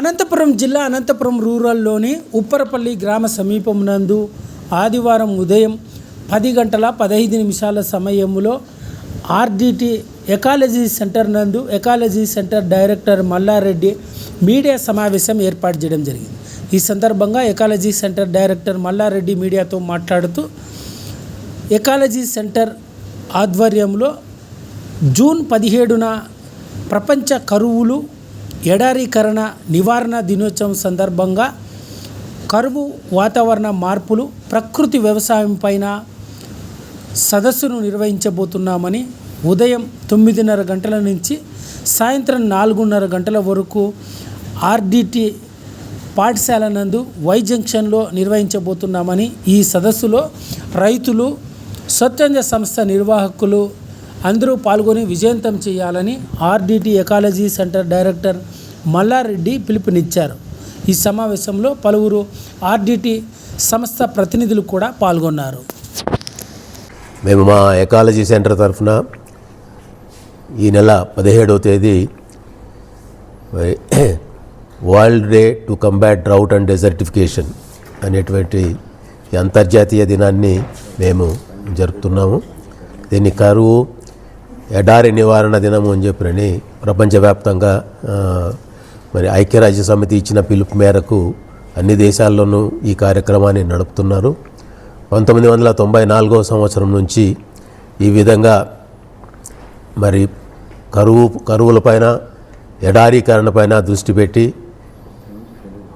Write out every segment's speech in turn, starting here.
అనంతపురం జిల్లా అనంతపురం రూరల్లోని ఉప్పరపల్లి గ్రామ సమీపం నందు ఆదివారం ఉదయం పది గంటల పదహైదు నిమిషాల సమయంలో ఆర్డిటి ఎకాలజీ సెంటర్ నందు ecology centre director Mallareddy media సమావేశం ఏర్పాటు చేయడం జరిగింది. ఈ సందర్భంగా ఎకాలజీ సెంటర్ డైరెక్టర్ మల్లారెడ్డి మీడియాతో మాట్లాడుతూ ఎకాలజీ సెంటర్ ఆధ్వర్యంలో జూన్ పదిహేడున ప్రపంచ కరువులు ఎడారీకరణ నివారణ దినోత్సవం సందర్భంగా కరువు వాతావరణ మార్పులు ప్రకృతి వ్యవసాయం పైన సదస్సును నిర్వహించబోతున్నామని ఉదయం తొమ్మిదిన్నర గంటల నుంచి సాయంత్రం నాలుగున్నర గంటల వరకు ఆర్డిటి పాఠశాల నందు వై జంక్షన్లో నిర్వహించబోతున్నామని ఈ సదస్సులో రైతులు స్వచ్ఛంద సంస్థ నిర్వాహకులు అందరూ పాల్గొని విజయవంతం చేయాలని RDT ecology centre director Mallareddy పిలుపునిచ్చారు. ఈ సమావేశంలో పలువురు ఆర్డిటి సంస్థ ప్రతినిధులు కూడా పాల్గొన్నారు. మేము మా ఎకాలజీ సెంటర్ తరఫున ఈ నెల పదిహేడవ తేదీ world day to combat drought and desertification అనేటువంటి అంతర్జాతీయ దినాన్ని మేము జరుపుతున్నాము. దీన్ని కరువు ఎడారి నివారణ దినము అని చెప్పినని ప్రపంచవ్యాప్తంగా మరి ఐక్యరాజ్య సమితి ఇచ్చిన పిలుపు మేరకు అన్ని దేశాల్లోనూ ఈ కార్యక్రమాన్ని నడుపుతున్నారు. పంతొమ్మిది వందల తొంభై నాలుగో సంవత్సరం నుంచి ఈ విధంగా మరి కరువు కరువులపైన ఎడారీకరణపైన దృష్టి పెట్టి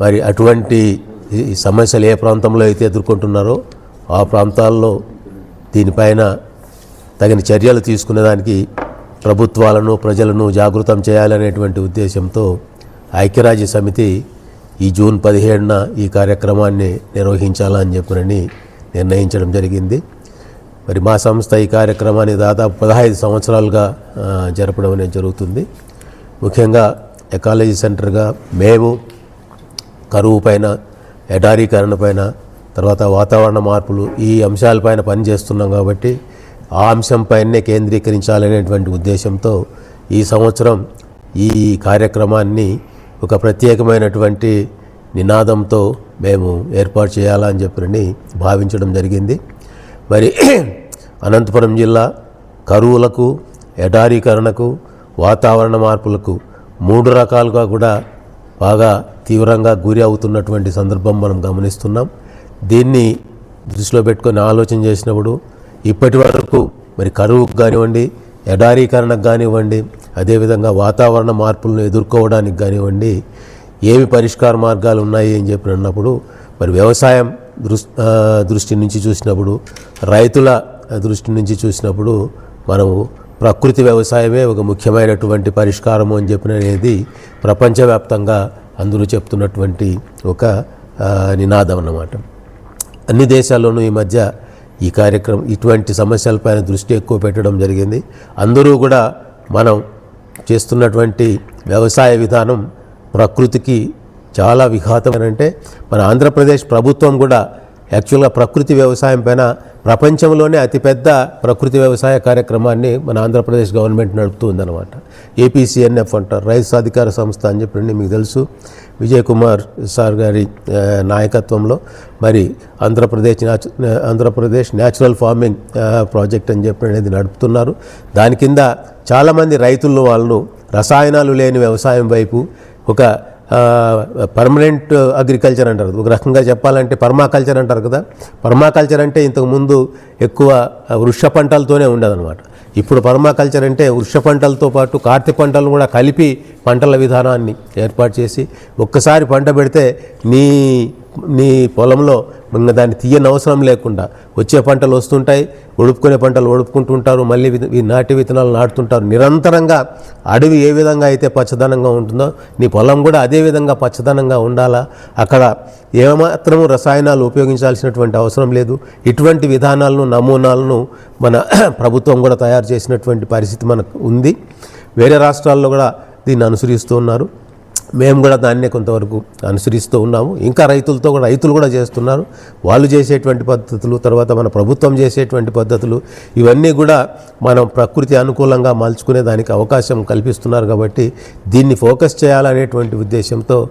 మరి అటువంటి సమస్యలు ఏ ప్రాంతంలో అయితే ఎదుర్కొంటున్నారో ఆ ప్రాంతాల్లో దీనిపైన తగిన చర్యలు తీసుకునేదానికి ప్రభుత్వాలను ప్రజలను జాగృతం చేయాలనేటువంటి ఉద్దేశంతో ఐక్యరాజ్య సమితి ఈ జూన్ పదిహేడున ఈ కార్యక్రమాన్ని నిర్వహించాలని చెప్పినని నిర్ణయించడం జరిగింది. మరి మా సంస్థ ఈ కార్యక్రమాన్ని దాదాపు పదహైదు సంవత్సరాలుగా జరపడం అనేది జరుగుతుంది. ముఖ్యంగా ఎకాలజీ సెంటర్గా మేము కరువు పైన ఎడారీకరణ పైన తర్వాత వాతావరణ మార్పులు ఈ అంశాలపైన పనిచేస్తున్నాం కాబట్టి ఆ అంశంపైనే కేంద్రీకరించాలనేటువంటి ఉద్దేశంతో ఈ సంవత్సరం ఈ కార్యక్రమాన్ని ఒక ప్రత్యేకమైనటువంటి నినాదంతో మేము ఏర్పాటు చేయాలని చెప్పని భావించడం జరిగింది. మరి అనంతపురం జిల్లా కరువులకు ఎడారీకరణకు వాతావరణ మార్పులకు మూడు రకాలుగా కూడా బాగా తీవ్రంగా గురి అవుతున్నటువంటి సందర్భం మనం గమనిస్తున్నాం. దీన్ని దృష్టిలో పెట్టుకొని ఆలోచన చేసినప్పుడు ఇప్పటి వరకు మరి కరువుకు కానివ్వండి ఎడారీకరణకు కానివ్వండి అదేవిధంగా వాతావరణ మార్పులను ఎదుర్కోవడానికి కానివ్వండి ఏమి పరిష్కార మార్గాలు ఉన్నాయి అని చెప్పి అన్నప్పుడు మరి వ్యవసాయం దృష్టి దృష్టి నుంచి చూసినప్పుడు రైతుల దృష్టి నుంచి చూసినప్పుడు మనము ప్రకృతి వ్యవసాయమే ఒక ముఖ్యమైనటువంటి పరిష్కారము అని చెప్పిన అనేది ప్రపంచవ్యాప్తంగా అందరూ చెప్తున్నటువంటి ఒక నినాదం అన్నమాట. అన్ని దేశాల్లోనూ ఈ మధ్య ఈ కార్యక్రమం ఇటువంటి సమస్యలపైన దృష్టి ఎక్కువ పెట్టడం జరిగింది. అందరూ కూడా మనం చేస్తున్నటువంటి వ్యవసాయ విధానం ప్రకృతికి చాలా విఘాతమనంటే మన ఆంధ్రప్రదేశ్ ప్రభుత్వం కూడా యాక్చువల్గా ప్రకృతి వ్యవసాయం పైన ప్రపంచంలోనే అతిపెద్ద ప్రకృతి వ్యవసాయ కార్యక్రమాన్ని మన ఆంధ్రప్రదేశ్ గవర్నమెంట్ నడుపుతుందన్నమాట ఏపీసీఎన్ఎఫ్ అంటారు రైతు సాధికార సంస్థ అని చెప్పండి మీకు తెలుసు. విజయ్ కుమార్ సార్ గారి నాయకత్వంలో మరి Andhra Pradesh Andhra Pradesh natural farming project అని చెప్పి అనేది నడుపుతున్నారు. దాని కింద చాలామంది రైతులను వాళ్ళను రసాయనాలు లేని వ్యవసాయం వైపు ఒక పర్మనెంట్ అగ్రికల్చర్ అంటారు. ఒక రకంగా చెప్పాలంటే పర్మాకల్చర్ అంటారు కదా. పర్మాకల్చర్ అంటే ఇంతకుముందు ఎక్కువ వృక్ష పంటలతోనే ఉండదన్నమాట. ఇప్పుడు పర్మాకల్చర్ అంటే వృక్ష పంటలతో పాటు కార్తీ పంటలు కూడా కలిపి పంటల విధానాన్ని ఏర్పాటు చేసి ఒక్కసారి పంట పెడితే నీ నీ పొలంలో ఇంకా దాన్ని తీయని అవసరం లేకుండా వచ్చే పంటలు వస్తుంటాయి ఒడుపుకునే పంటలు ఒడుపుకుంటుంటారు మళ్ళీ ఈ నాటి విత్తనాలు నాటుతుంటారు. నిరంతరంగా అడవి ఏ విధంగా అయితే పచ్చదనంగా ఉంటుందో నీ పొలం కూడా అదే విధంగా పచ్చదనంగా ఉండాలా? అక్కడ ఏమాత్రము రసాయనాలు ఉపయోగించాల్సినటువంటి అవసరం లేదు. ఇటువంటి విధానాలను నమూనాలను మన ప్రభుత్వం కూడా తయారు చేసినటువంటి పరిస్థితి మనకు ఉంది. వేరే రాష్ట్రాల్లో కూడా దీన్ని అనుసరిస్తూ ఉన్నారు. మేము కూడా దాన్నే కొంతవరకు అనుసరిస్తూ ఉన్నాము. ఇంకా రైతులతో కూడా రైతులు కూడా చేస్తున్నారు. వాళ్ళు చేసేటువంటి పద్ధతులు తర్వాత మన ప్రభుత్వం చేసేటువంటి పద్ధతులు ఇవన్నీ కూడా మనం ప్రకృతి అనుకూలంగా మలుచుకునే దానికి అవకాశం కల్పిస్తున్నారు కాబట్టి దీన్ని ఫోకస్ చేయాలనేటువంటి ఉద్దేశంతో